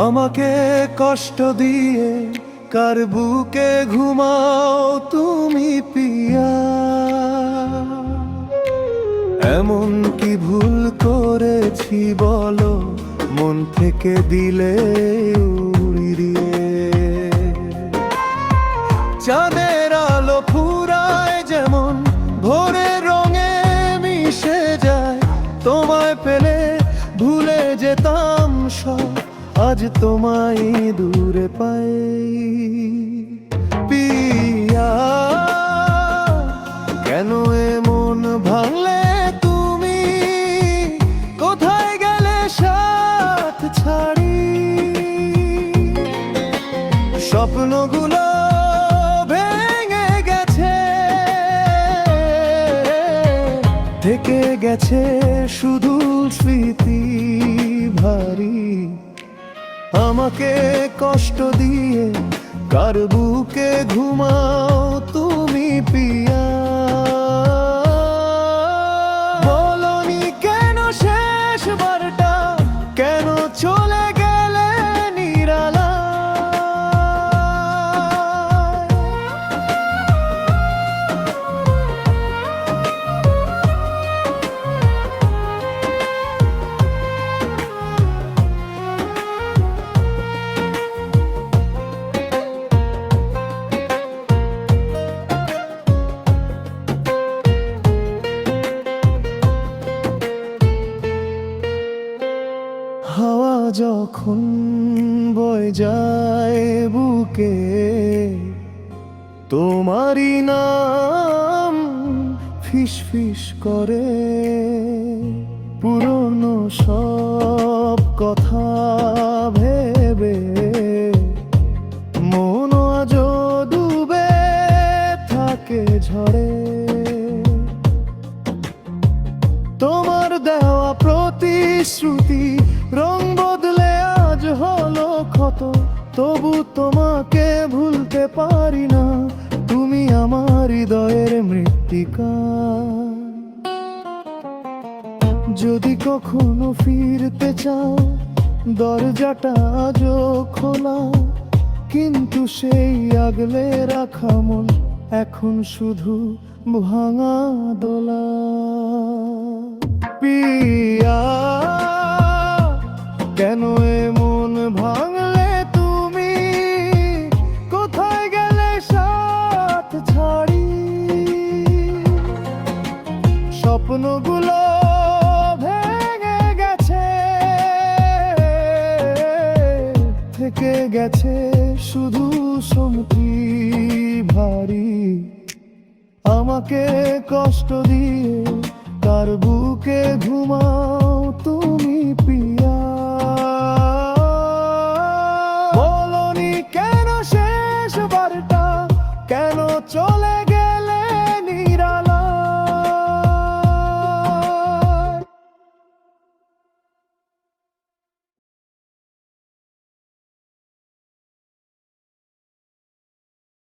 আমাকে কষ্ট দিয়ে কার বুকে ঘুমাও তুমি পিয়া। এমন কি ভুল করেছি বলো, মন থেকে দিলে উড়িয়ে। চাঁদের আলো ফুরায় যেমন ভোরে রঙে মিশে যায়, তোমায় পেলে ভুলে যেতাম সব। আজ তোমায় দূরে পাই। পিয়া, কেন এমন ভাঙলে তুমি? কোথায় গেলে সাথ ছাড়ি? স্বপ্নগুলো গেছে, থেকে গেছে শুধু স্মৃতি ভারী। আমাকে কষ্ট দিয়ে কার বুকে ঘুমাও তুমি পিয়া যখন বয়ে যায় বুকে, তোমারই নাম ফিস ফিস করে। পুরনো সব কথা ভেবে মন আজ ডুবে থাকে ঝড়ে। তোমার দেওয়া প্রতিশ্রুতি রং বদলে আজ হলো ক্ষত। তবু তোমাকে ভুলতে পারি না। তুমি আমার হৃদয়ের মৃত্তিকা। যদি কখনো ফিরতে চাও, দরজাটা আজও খোলা। কিন্তু সেই আগলে রাখা মন এখন শুধু ভাঙা দোলা। গেছে শুধু সমুদ্রি ভারী। আমাকে কষ্ট দিয়ে তার বুকে ঘুমাও তুমি পিয়া। বলনি কেন শেষ বারটা কেন চলে